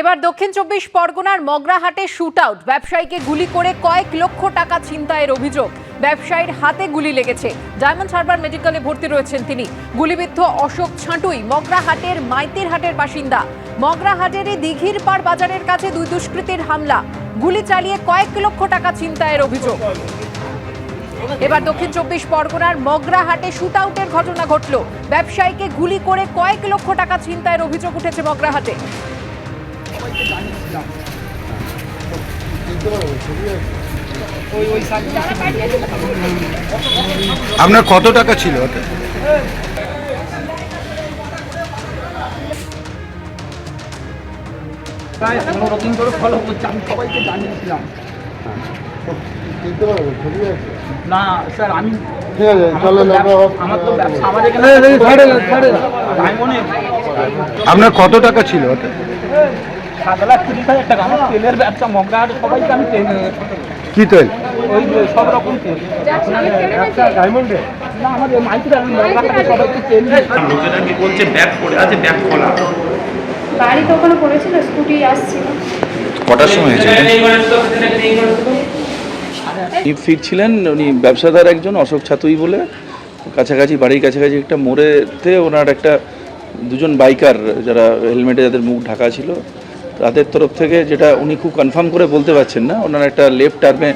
এবার দক্ষিণ চব্বিশ পরগনার মগরাহাটে শুট আউট ব্যবসায়ীকে গুলি করে কয়েক লক্ষ টাকা ছিনতাইয়ের অভিযোগ। ব্যবসায়ীর হাতে গুলি লেগেছে। ডায়মন্ড হারবার মেডিকেলে ভর্তি রয়েছেন তিনি। গুলিবিদ্ধ অশোক ছাঁটুই, মগরাহাটের মাইতির হাটের বাসিন্দা। মগরাহাটের এই দিঘির পাড় বাজারের কাছে দুই দুষ্কৃতীর হামলা। গুলি চালিয়ে কয়েক লক্ষ টাকা ছিনতাইয়ের অভিযোগ। এবার দক্ষিণ চব্বিশ পরগনার মগরাহাটে শুট আউটের ঘটনা ঘটল। ব্যবসায়ীকে গুলি করে কয়েক লক্ষ টাকা ছিনতাইয়ের অভিযোগ উঠেছে মগরাহাটে। আপনার কত টাকা ছিল ওতে? প্রায় পনেরো দিন ধরে ফলো করছে। আমি সবাইকে জানিয়েছিলাম। না স্যার আমি আপনার কত টাকা ছিল ওতে? সাত লাখ তিরিশ হাজার টাকা আমার তেলের ব্যবসা মগরাহাট সবাইকে আমি তেল কি তেল? ওই সব রকম তেল। ডায়মন্ডে না আমাদের মাইকের আমি মগরাহাটে সবাইকে তেল লোকেরা কি বলছে ব্যাগ পড়ে আছে ব্যাগ খোলা? গাড়ি তো ওখানে পড়েছিল? স্কুটি আসছিল। কটার সময় হয়েছে? ফিরছিলেন উনি ব্যবসাদার একজন অশোক ছাতুই বলে। কাছাকাছি বাড়ির কাছাকাছি একটা মোড়েতে ওনার একটা দুজন বাইকার যারা হেলমেটে যাদের মুখ ঢাকা ছিল তাদের তরফ থেকে যেটা উনি খুব কনফার্ম করে বলতে পারছেন না ওনার একটা লেফট আর্মে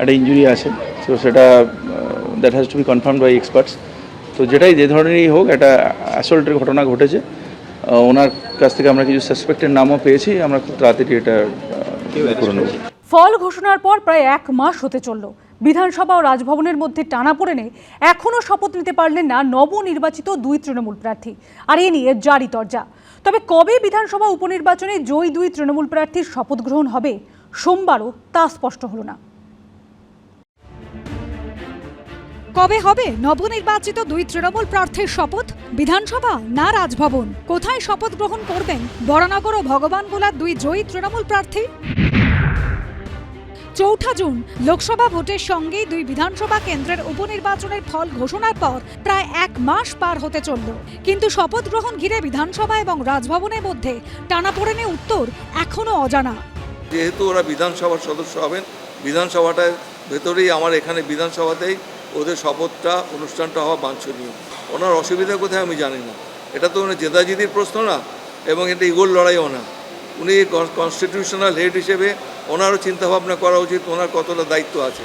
একটা ইঞ্জুরি আছে। তো সেটা that has to be confirm by experts তো যেটাই যে ধরনেরই হোক একটা অ্যাসল্টের ঘটনা ঘটেছে। ওনার কাছ থেকে আমরা কিছু সাসপেক্টের নামও পেয়েছি। আমরা খুব তাড়াতাড়ি এটা ফল ঘোষণার পর প্রায় এক মাস হতে চলল। বিধানসভা ও রাজভবনের মধ্যে টানা পড়েনে এখনও শপথ নিতে পারলেন না নবনির্বাচিত দুই তৃণমূল প্রার্থী। আর এ নিয়ে জারি তরজা। তবে কবে বিধানসভা উপনির্বাচনে জয়ী দুই তৃণমূল প্রার্থীর শপথ গ্রহণ হবে, সোমবারও তা স্পষ্ট হল না। কবে হবে নবনির্বাচিত দুই তৃণমূল প্রার্থীর শপথ? বিধানসভা না রাজভবন? কোথায় শপথ গ্রহণ করবেন? বরানগর ও ভগবানগোলার দুই জয়ী তৃণমূল প্রার্থী? চৌঠা জুন, লোকসভা ভোটের সঙ্গেই দুই বিধানসভা কেন্দ্রের উপনির্বাচনের ফল ঘোষণার পর প্রায় এক মাস পার হতে চলল। কিন্তু শপথ গ্রহণ ঘিরে বিধানসভা এবং রাজভবনের মধ্যে টানাপোড়েনে উত্তর এখনও অজানা। যেহেতু ওরা বিধানসভার সদস্য হবেন, বিধানসভাটার ভেতরেই আমার এখানে বিধানসভাতেই ওদের শপথটা, অনুষ্ঠানটা হওয়া বাঞ্ছনীয়। ওনার অসুবিধা কোথায় আমি জানি না। এটা তো ওনার জেদাজিদির প্রশ্ন না, এবং এটা ইগোর লড়াইও না। উনি কনস্টিটিউশনাল হেড হিসেবে ওনারও চিন্তাভাবনা করা উচিত ওনার কতটা দায়িত্ব আছে।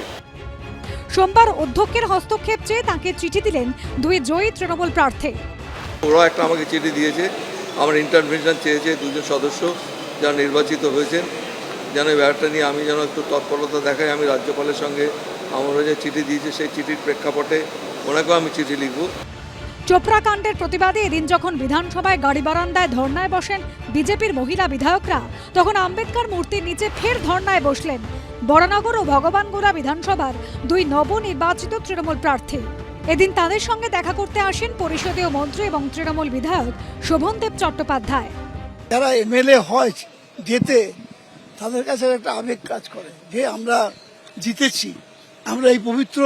সোমবার অধ্যক্ষের হস্তক্ষেপ চেয়ে তাকে চিঠি দিলেন দুই জয়ী তৃণমূল প্রার্থী। ওরা একটা আমাকে চিঠি দিয়েছে আমার ইন্টারভেনশন চেয়েছে দুজন সদস্য যারা নির্বাচিত হয়েছেন যেন এই ব্যাপারটা নিয়ে আমি যেন একটু তৎপরতা দেখাই আমি রাজ্যপালের সঙ্গে আমার যে চিঠি দিয়েছে সেই চিঠির প্রেক্ষাপটে ওনাকেও আমি চিঠি লিখব। চোপড়া কাণ্ডের প্রতিবাদে এদিন যখন বিধানসভায় গাড়ি বারান্দায় ধর্নায় বসেন বিজেপির মহিলা বিধায়করা, তখন আম্বেদকর মূর্তির নিচে ফের ধর্নায় বসলেন। বরানগর ও ভগবানগোলা বিধানসভার দুই নবনির্বাচিত তৃণমূল প্রার্থী। এদিন তাদের সঙ্গে দেখা করতে আসেন পরিষদীয় মন্ত্রী এবং তৃণমূল বিধায়ক শোভনদেব চট্টোপাধ্যায়। যারা এমএলএ হয়, যেতে তাদের কাছে একটা আবেগ কাজ করে যে আমরা জিতেছি, আমরা এই পবিত্র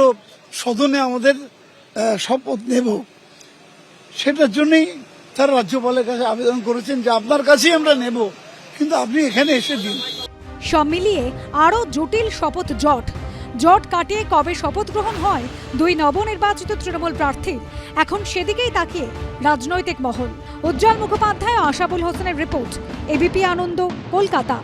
সদনে আমাদের শপথ নেব। সেটার জন্যই তারা রাজ্যপালের কাছে আবেদন করেছেন যে আপনার কাছেই আমরা নেব, কিন্তু আপনি এখানে এসে দিন। সব মিলিয়ে আরও জটিল শপথ জট। জট কাটিয়ে কবে শপথ গ্রহণ হয়, দুই নবনির্বাচিত তৃণমূল প্রার্থীর এখন সেদিকেই তাকিয়ে রাজনৈতিক মহল। উজ্জ্বল মুখোপাধ্যায়, আশাবুল হোসেনের রিপোর্ট, এবিপি আনন্দ, কলকাতা।